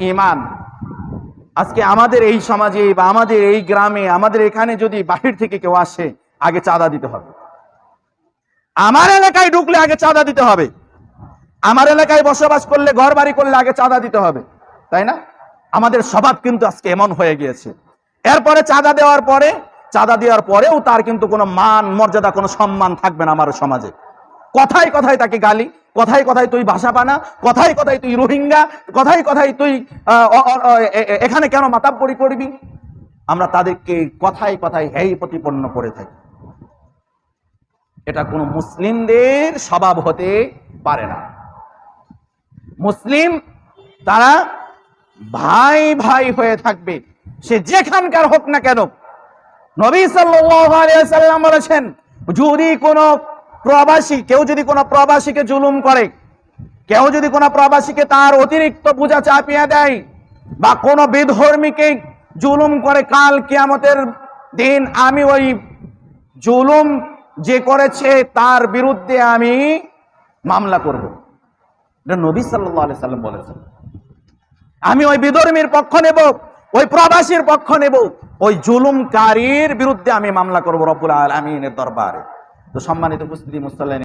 ইমান আজকে আমাদের এই সমাজে বা আমাদের এই গ্রামে, আমাদের এখানে যদি বাহির থেকে কেউ আসে, আগে চাঁদা দিতে হবে। আমার এলাকায় ঢুকলে আগে চাঁদা দিতে হবে। আমার এলাকায় বসবাস করলে ঘর বাড়ি করলে আগে চাঁদা দিতে হবে। তাই না? আমাদের স্বভাব কিন্তু আজকে এমন হয়ে গিয়েছে। এরপরে চাঁদা দেওয়ার পরে, চাঁদা দেওয়ার পরেও তার কিন্তু কোনো মান, মর্যাদা, কোনো সম্মান থাকবে না আমার সমাজে। কথায় কথায় তাকে গালি কথায় কথায় তুই ভাষা পানা কথায় কথায় তুই রোহিঙ্গা কথায় কথায় তুই এখানে কেন মাতাব্বরি করবি? আমরা তাদেরকে কথায় কথায় হেই প্রতিপন্ন করে থাকি। এটা কোনো মুসলিমদের স্বভাব হতে পারে না। মুসলিম তারা ভাই ভাই হয়ে থাকবে। সে যেখানকার হোক না কেন। নবী সাল্লাম বলেছেন, যদি কোনো প্রবাসী, কেউ যদি কোনো প্রবাসীকে জুলুম করে, কেউ যদি কোনো প্রবাসীকে তার অতিরিক্ত বোঝা চাপিয়ে দেয়, বা কোনো বিধর্মীকে জুলুম করে, কাল কিয়ামতের দিন আমি ওই জুলুম যে করেছে, তার বিরুদ্ধে আমি মামলা করব। এটা নবী আলাইহি সাল্লাম বলেছেন। আমি ওই বিধর্মীর পক্ষ নেব, ওই প্রবাসীর পক্ষ নেব, ওই জুলুমকারীর বিরুদ্ধে আমি মামলা করব রব্বুল আলমিনের দরবারে। তো সম্মানিত উপস্থিতি মুসল্লান